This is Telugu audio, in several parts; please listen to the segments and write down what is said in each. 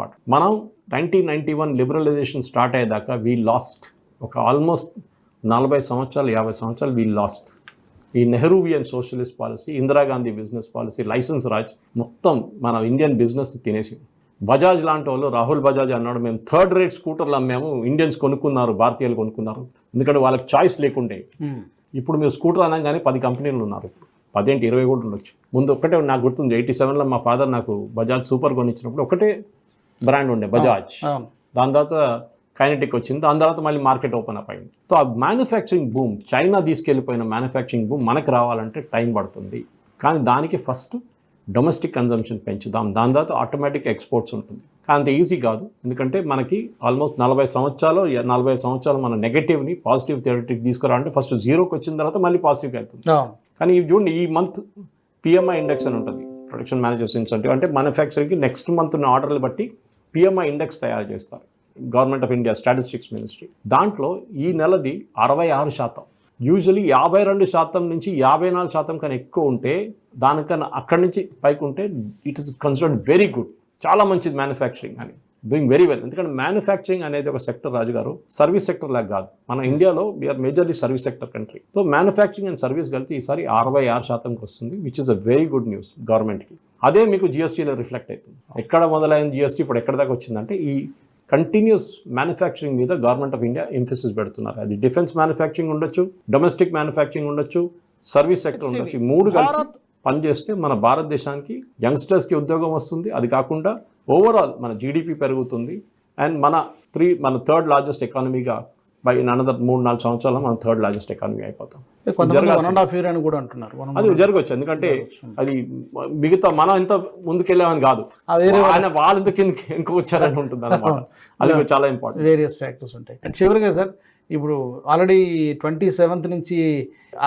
ఇంపార్టెంట్ మనం nineteen ninety one liberalisation start అయ్యేదాకా వీ లాస్ట్ ఒక ఆల్మోస్ట్ నలభై సంవత్సరాలు యాభై సంవత్సరాలు వీ లాస్ట్ ఈ Nehruvian socialist policy Indira Gandhi business policy licence Raj మొత్తం మన ఇండియన్ బిజినెస్ తినేసి. బజాజ్ లాంటి వాళ్ళు రాహుల్ బజాజ్ అన్నాడు మేము థర్డ్ రేట్ స్కూటర్లు అమ్మాము ఇండియన్స్ కొనుక్కున్నారు భారతీయులు కొనుక్కున్నారు. ఎందుకంటే వాళ్ళకి చాయిస్ లేకుండే. ఇప్పుడు మీరు స్కూటర్ అనగానే పది కంపెనీలు ఉన్నారు. ఇప్పుడు పదేంటి? ఇరవై కూడా ఉండొచ్చు. ముందు ఒక్కటే నాకు గుర్తుంది ఎయిటీ సెవెన్లో మా ఫాదర్ నాకు బజాజ్ సూపర్ కొనిచ్చినప్పుడు ఒకటే బ్రాండ్ ఉండే బజాజ్. దాని తర్వాత కైనటిక్ వచ్చింది దాని తర్వాత మళ్ళీ మార్కెట్ ఓపెన్ అప్ అయింది. సో ఆ మ్యానుఫ్యాక్చరింగ్ బూమ్ చైనా తీసుకెళ్ళిపోయిన మ్యానుఫ్యాక్చరింగ్ బూమ్ మనకు రావాలంటే టైం పడుతుంది. కానీ దానికి ఫస్ట్ డొమెస్టిక్ కన్జంప్షన్ పెంచుదాం. దాని తర్వాత ఆటోమేటిక్ ఎక్స్పోర్ట్స్ ఉంటుంది. కానీ అంత ఈజీ కాదు. ఎందుకంటే మనకి ఆల్మోస్ట్ నలభై సంవత్సరాలు నలభై సంవత్సరాలు మన నెగటివ్ని పాజిటివ్ థియరటిక్ తీసుకురావాలంటే ఫస్ట్ జీరోకి వచ్చిన తర్వాత మళ్ళీ పాజిటివ్కి వెళ్తుంది. కానీ ఇవి చూడండి ఈ మంత్ పిఎంఐ ఇండెక్స్ అని ఉంటుంది. ప్రొడక్షన్ మేనేజర్స్ ఇన్సెంటివ్ అంటే మ్యానుఫ్యాక్చరింగ్కి నెక్స్ట్ మంత్ ఉన్న ఆర్డర్లు బట్టి పిఎంఐ ఇండెక్స్ తయారు చేస్తారు. Government of India statistics ministry దాంట్లో ఈ నెలది అరవై ఆరు శాతం. యూజువలీ యాభై రెండు శాతం నుంచి యాభై నాలుగు శాతం కన్నా ఎక్కువ ఉంటే దానికన్నా అక్కడి నుంచి పైకి ఉంటే it is considered very good చాలా మంచిది మ్యానుఫ్యాక్చరింగ్ అని. డూయింగ్ వెరీ వెల్ ఎందుకంటే మ్యానుఫ్యాక్చరింగ్ అనేది ఒక సెక్టర్ రాజు గారు సర్వీస్ సెక్టర్ లాగా కాదు. మన ఇండియాలో we are majorly service sector country so manufacturing and service కలిసి ఈసారి అరవై ఆరు శాతంకి వస్తుంది which is a very good news గవర్నమెంట్కి అదే మీకు జిఎస్టీలో రిఫ్లెక్ట్ అవుతుంది. ఎక్కడ మొదలైన జిఎస్టీ ఇప్పుడు ఎక్కడ దాకా వచ్చిందంటే ఈ కంటిన్యూస్ మ్యానుఫ్యాక్చరింగ్ మీద గవర్నమెంట్ ఆఫ్ ఇండియా ఎంఫసిస్ పెడుతున్నారు. అది డిఫెన్స్ మ్యానుఫ్యాక్చరింగ్ ఉండొచ్చు డొమెస్టిక్ మ్యానుఫ్యాక్చరింగ్ ఉండొచ్చు సర్వీస్ సెక్టర్ ఉండొచ్చు. ఈ మూడు కలిసి పనిచేస్తే మన భారతదేశానికి యంగ్స్టర్స్కి ఉద్యోగం వస్తుంది. అది కాకుండా ఓవరాల్ మన జీడిపి పెరుగుతుంది. అండ్ మన త్రీ మన థర్డ్ లార్జెస్ట్ ఎకానమీగా బై అనదర్ మూడు నాలుగు సంవత్సరాలు మనం థర్డ్ లార్జెస్ట్ ఎకానమీ అయిపోతాం. అని కూడా అంటున్నారు. అది జరగవచ్చు ఎందుకంటే అది మిగతా మనం ఎంత ముందుకెళ్ళామని కాదు. ఆయన వాళ్ళు ఎందుకు కింద ఇంకో వచ్చారని ఉంటుంది అనమాట అది చాలా ఇంపార్టెంట్ వేరియస్ ఫ్యాక్టర్స్ ఉంటాయి. చివరిగా సార్ ఇప్పుడు ఆల్రెడీ ట్వంటీ సెవెంత్ నుంచి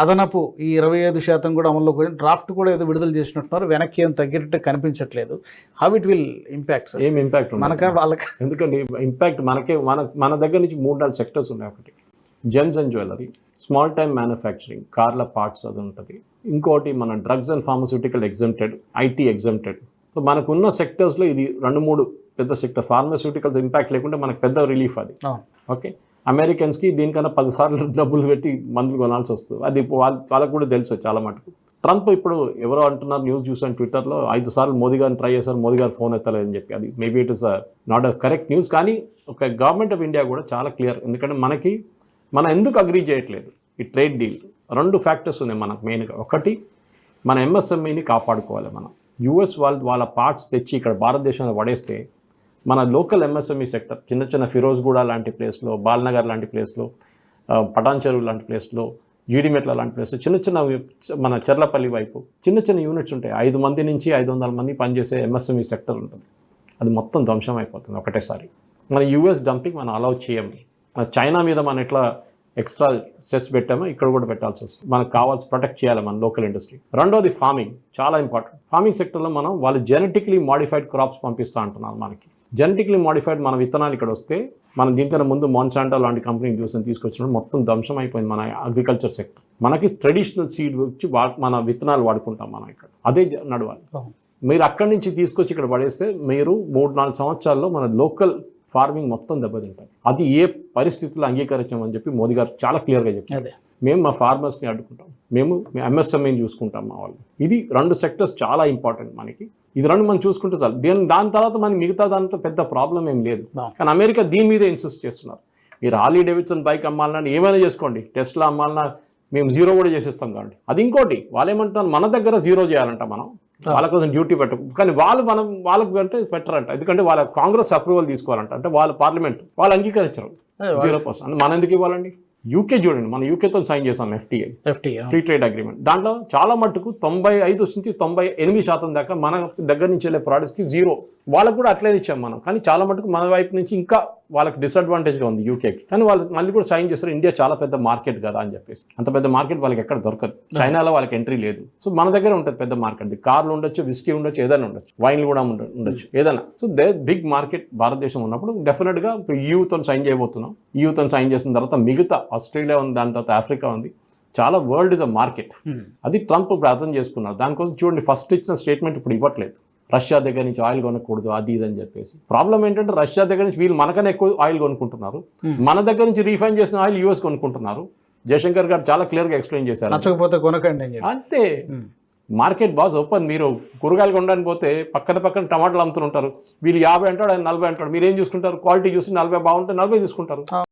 అదనపు ఈ ఇరవై ఐదు శాతం కూడా అమల్లోకి డ్రాఫ్ట్ కూడా ఏదో విడుదల చేసినట్టున్నారు. వెనక్కి ఏం తగ్గేటట్టు కనిపించట్లేదు. హౌ ఇట్ విల్ ఇంపాక్ట్ ఏం ఇంపాక్ట్ మనక వాళ్ళకి? ఎందుకంటే ఇంపాక్ట్ మనకే మన మన దగ్గర నుంచి మూడు నాలుగు సెక్టర్స్ ఉన్నాయి ఒకటి. Gems and jewellery small time manufacturing కార్ల పార్ట్స్ అది ఉంటుంది. ఇంకోటి మన drugs and pharmaceutical exempted IT exempted so మనకున్న సెక్టర్స్లో ఇది రెండు మూడు పెద్ద సెక్టర్ ఫార్మస్యూటికల్స్ ఇంపాక్ట్ లేకుంటే మనకు పెద్ద రిలీఫ్ అది. ఓకే అమెరికన్స్కి దీనికన్నా పదిసార్లు డబ్బులు పెట్టి మందులు కొనాల్సి వస్తుంది. అది వాళ్ళ వాళ్ళకు కూడా తెలుసు చాలా మటుకు. ట్రంప్ ఇప్పుడు ఎవరో అంటున్నారు న్యూస్ చూసాను ట్విట్టర్లో ఐదు సార్లు మోదీ గారిని ట్రై చేశారు మోదీ గారు ఫోన్ ఎత్తలేదని చెప్పి. అది maybe it is not a correct news కానీ ఒక గవర్నమెంట్ ఆఫ్ ఇండియా కూడా చాలా క్లియర్. ఎందుకంటే మనకి మనం ఎందుకు అగ్రీ చేయట్లేదు ఈ ట్రేడ్ డీల్? రెండు ఫ్యాక్టర్స్ ఉన్నాయి మనకు మెయిన్గా. ఒకటి మన ఎంఎస్ఎంఈని కాపాడుకోవాలి మనం. యూఎస్ వాళ్ళు వాళ్ళ పార్ట్స్ తెచ్చి ఇక్కడ భారతదేశంలో పడేస్తే మన లోకల్ ఎంఎస్ఎంఈ సెక్టర్ చిన్న చిన్న ఫిరోజ్గూడ లాంటి ప్లేస్లో బాల్నగర్ లాంటి ప్లేస్లో పటాన్ చెరువు లాంటి ప్లేస్లో జీడిమెట్ల లాంటి ప్లేస్లో చిన్న చిన్న మన చెర్లపల్లి వైపు చిన్న చిన్న యూనిట్స్ ఉంటాయి. ఐదు మంది నుంచి ఐదు వందల మంది పనిచేసే ఎంఎస్ఎంఈ సెక్టర్ ఉంటుంది. అది మొత్తం ధ్వంసం అయిపోతుంది ఒకటేసారి. మన యూఎస్ డంపింగ్ మనం అలౌ చేయము మన చైనా మీద మనం ఎట్లా ఎక్స్ట్రా సెస్ పెట్టామో ఇక్కడ కూడా పెట్టాల్సి వస్తుంది. మనకు కావాల్సి ప్రొటెక్ట్ చేయాలి మన లోకల్ ఇండస్ట్రీ రెండోది ఫార్మింగ్ చాలా ఇంపార్టెంట్ ఫార్మింగ్ సెక్టర్లో మనం వాళ్ళు జెనెటిక్లీ మాడిఫైడ్ క్రాప్స్ పంపిస్తూ అంటున్నారు మనకి. జెనెటిక్లీ మాడిఫైడ్ మన విత్తనాలు ఇక్కడ వస్తే మనం దీనికన్నా ముందు మాన్సాంటో లాంటి కంపెనీ చూసి తీసుకొచ్చినప్పుడు మొత్తం ధ్వంసం అయిపోయింది మన అగ్రికల్చర్ సెక్టర్ మనకి ట్రెడిషనల్ సీడ్ వచ్చి వా మన విత్తనాలు వాడుకుంటాం మనం ఇక్కడ. అదే నడవాలి. మీరు అక్కడి నుంచి తీసుకొచ్చి ఇక్కడ పడేస్తే మీరు మూడు నాలుగు సంవత్సరాల్లో మన లోకల్ ఫార్మింగ్ మొత్తం దెబ్బతింటారు అది ఏ పరిస్థితుల్లో అంగీకరించామని చెప్పి మోదీ గారు చాలా క్లియర్గా చెప్పారు. మేము మా ఫార్మర్స్ని అడ్డుకుంటాం. మేము ఎంఎస్ఎంఈని చూసుకుంటాం మా వాళ్ళు. ఇది రెండు సెక్టర్స్ చాలా ఇంపార్టెంట్ మనకి. ఇది రెండు మనం చూసుకుంటే చాలు. దీని దాని తర్వాత మనకి మిగతా దాంట్లో పెద్ద ప్రాబ్లం ఏం లేదు. కానీ అమెరికా దీని మీదే ఇన్సిస్ట్ చేస్తున్నారు. మీరు హార్లీ డేవిడ్సన్ బైక్ అమ్మాలన్నా ఏమైనా చేసుకోండి. టెస్ట్లో అమ్మాలన్నా మేము జీరో కూడా చేసేస్తాం కాబట్టి. అది ఇంకోటి వాళ్ళు ఏమంటున్నారు మన దగ్గర జీరో చేయాలంట మనం. వాళ్ళ కోసం డ్యూటీ పెట్ట కానీ వాళ్ళు మనం వాళ్ళకి అంటే పెట్టరంట. ఎందుకంటే వాళ్ళ కాంగ్రెస్ అప్రూవల్ తీసుకోవాలంట. అంటే వాళ్ళ పార్లమెంట్ వాళ్ళు అంగీకరించరు. జీరో పర్సెంట్ మనం ఎందుకు ఇవ్వాలండి? యూకే చూడండి మనం యూకేతో సైన్ చేసాం F T I F T free trade agreement దాంట్లో చాలా మట్టుకు తొంభై ఐదు నుంచి తొంభై ఎనిమిది శాతం దాకా మన దగ్గర నుంచి వెళ్ళే ప్రోడక్ట్స్కి జీరో వాళ్ళకు కూడా అట్లనే ఇచ్చాం మనం. కానీ చాలా మటుకు మన వైపు నుంచి ఇంకా వాళ్ళకి డిసడ్వాంటేజ్గా ఉంది యూకేకి కానీ వాళ్ళు మళ్ళీ కూడా సైన్ చేస్తారు ఇండియా చాలా పెద్ద మార్కెట్ కదా అని చెప్పేసి. అంత పెద్ద మార్కెట్ వాళ్ళకి ఎక్కడ దొరకదు. చైనాలో వాళ్ళకి ఎంట్రీ లేదు. సో మన దగ్గర ఉంటుంది పెద్ద మార్కెట్ కార్లు ఉండొచ్చు విస్కీ ఉండొచ్చు ఏదైనా ఉండొచ్చు. వైన్లు కూడా ఉండ- ఉండొచ్చు ఏదైనా. సో దే బిగ్ మార్కెట్ భారతదేశం ఉన్నప్పుడు డెఫినెట్గా ఇప్పుడు యూతో సైన్ చేయబోతున్నాం. యూతో సైన్ చేసిన తర్వాత మిగతా ఆస్ట్రేలియా ఉంది దాని తర్వాత ఆఫ్రికా ఉంది. చాలా వరల్డ్ ఇస్ అ మార్కెట్ అది ట్రంప్ అర్థం చేసుకున్నారు. దానికోసం చూడండి ఫస్ట్ ఇచ్చిన స్టేట్మెంట్ ఇప్పుడు ఇవ్వట్లేదు. రష్యా దగ్గర నుంచి ఆయిల్ కొనకూడదు అది ఇది అని చెప్పేసి. ప్రాబ్లం ఏంటంటే రష్యా దగ్గర నుంచి వీళ్ళు మనకన్నా ఎక్కువ ఆయిల్ కొనుక్కుంటున్నారు. మన దగ్గర నుంచి రీఫైన్ చేసిన ఆయిల్ యూఎస్ కొనుక్కుంటున్నారు. జయశంకర్ గారు చాలా క్లియర్గా ఎక్స్ప్లెయిన్ చేశారు. నచ్చకపోతే కొనకండి అంతే. Market boss open. మీరు కూరగాయలు కొనడానికి పోతే పక్కన పక్కన టమాటాలు అమ్ముతుంటారు వీళ్ళు యాభై అంటాడు ఆయన నలభై అంటాడు. మీరు ఏం చూసుకుంటారు? క్వాలిటీ చూసి నలభై బాగుంటే నలభై తీసుకుంటారు.